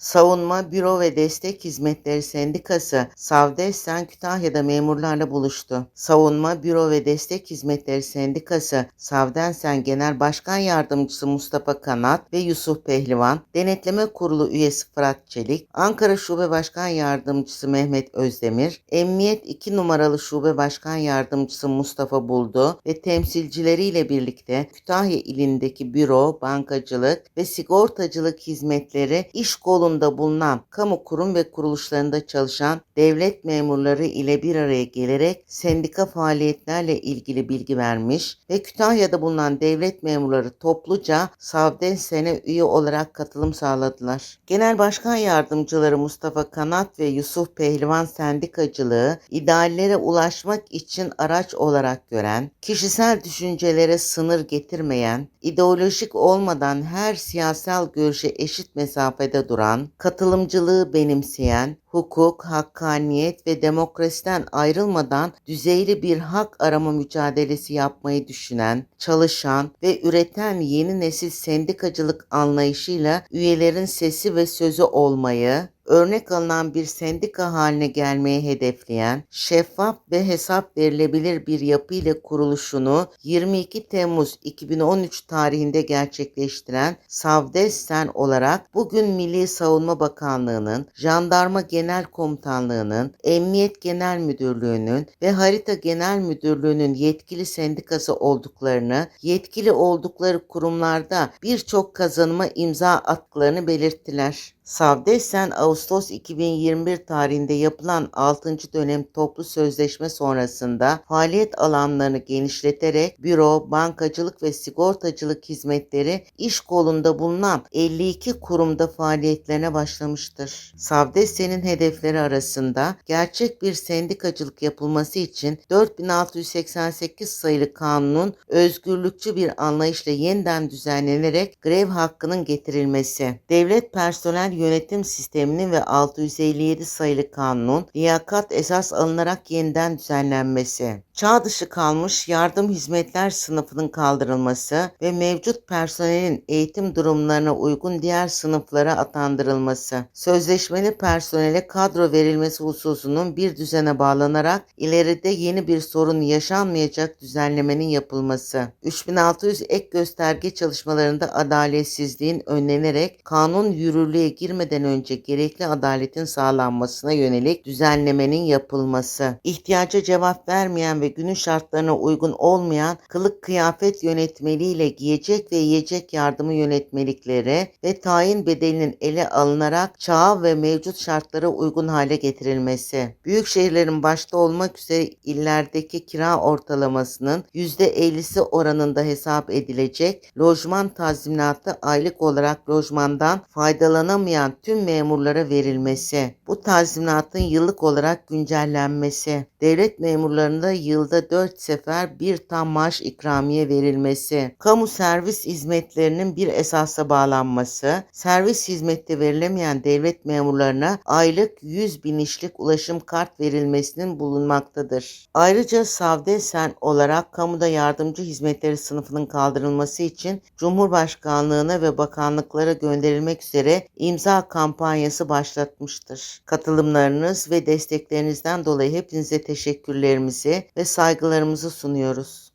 Savunma, Büro ve Destek Hizmetleri Sendikası Savdesen Kütahya'da memurlarla buluştu. Savunma, Büro ve Destek Hizmetleri Sendikası Savdensen Genel Başkan Yardımcısı Mustafa Kanat ve Yusuf Pehlivan, Denetleme Kurulu üyesi Fırat Çelik, Ankara Şube Başkan Yardımcısı Mehmet Özdemir, Emniyet 2 numaralı Şube Başkan Yardımcısı Mustafa Buldu ve temsilcileriyle birlikte Kütahya ilindeki büro, bankacılık ve sigortacılık hizmetleri iş kolunda bulunan kamu kurum ve kuruluşlarında çalışan devlet memurları ile bir araya gelerek sendika faaliyetlerle ilgili bilgi vermiş ve Kütahya'da bulunan devlet memurları topluca Savdensen'e üye olarak katılım sağladılar. Genel Başkan Yardımcıları Mustafa Kanat ve Yusuf Pehlivan sendikacılığı ideallere ulaşmak için araç olarak gören, kişisel düşüncelere sınır getirmeyen, ideolojik olmadan her siyasal görüşe eşit mesafede duran, katılımcılığı benimseyen, hukuk, hakkaniyet ve demokrasiden ayrılmadan düzeyli bir hak arama mücadelesi yapmayı düşünen, çalışan ve üreten yeni nesil sendikacılık anlayışıyla üyelerin sesi ve sözü olmayı, örnek alınan bir sendika haline gelmeyi hedefleyen, şeffaf ve hesap verilebilir bir yapı ile kuruluşunu 22 Temmuz 2013 tarihinde gerçekleştiren Savdessen olarak bugün Milli Savunma Bakanlığı'nın, Jandarma Genel Komutanlığı'nın, Emniyet Genel Müdürlüğü'nün ve Harita Genel Müdürlüğü'nün yetkili sendikası olduklarını, yetkili oldukları kurumlarda birçok kazanıma imza attıklarını belirttiler. Savdesen Ağustos 2021 tarihinde yapılan 6. dönem toplu sözleşme sonrasında faaliyet alanlarını genişleterek büro, bankacılık ve sigortacılık hizmetleri iş kolunda bulunan 52 kurumda faaliyetlerine başlamıştır. Savdesen'in hedefleri arasında gerçek bir sendikacılık yapılması için 4688 sayılı kanunun özgürlükçü bir anlayışla yeniden düzenlenerek grev hakkının getirilmesi, devlet personel yönetim sisteminin ve 657 sayılı kanunun liyakat esas alınarak yeniden düzenlenmesi, çağ dışı kalmış yardım hizmetler sınıfının kaldırılması ve mevcut personelin eğitim durumlarına uygun diğer sınıflara atandırılması, sözleşmeli personele kadro verilmesi hususunun bir düzene bağlanarak ileride yeni bir sorun yaşanmayacak düzenlemenin yapılması, 3600 ek gösterge çalışmalarında adaletsizliğin önlenerek kanun yürürlüğe girmeden önce gerekli adaletin sağlanmasına yönelik düzenlemenin yapılması, ihtiyaca cevap vermeyen ve günün şartlarına uygun olmayan kılık kıyafet yönetmeliğiyle giyecek ve yiyecek yardımı yönetmelikleri ve tayin bedelinin ele alınarak çağa ve mevcut şartlara uygun hale getirilmesi, büyük şehirlerin başta olmak üzere illerdeki kira ortalamasının %50'si oranında hesap edilecek lojman tazminatı aylık olarak lojmandan faydalanamayan tüm memurlara verilmesi, bu tazminatın yıllık olarak güncellenmesi, devlet memurlarında yılda 4 sefer bir tam maaş ikramiye verilmesi, kamu servis hizmetlerinin bir esasa bağlanması, servis hizmeti verilemeyen devlet memurlarına aylık 100 binişlik ulaşım kart verilmesinin bulunmaktadır. Ayrıca Savdesen olarak kamuda yardımcı hizmetleri sınıfının kaldırılması için Cumhurbaşkanlığına ve bakanlıklara gönderilmek üzere imza kampanyası başlatmıştır. Katılımlarınız ve desteklerinizden dolayı hepinize teşekkürlerimizi ve saygılarımızı sunuyoruz.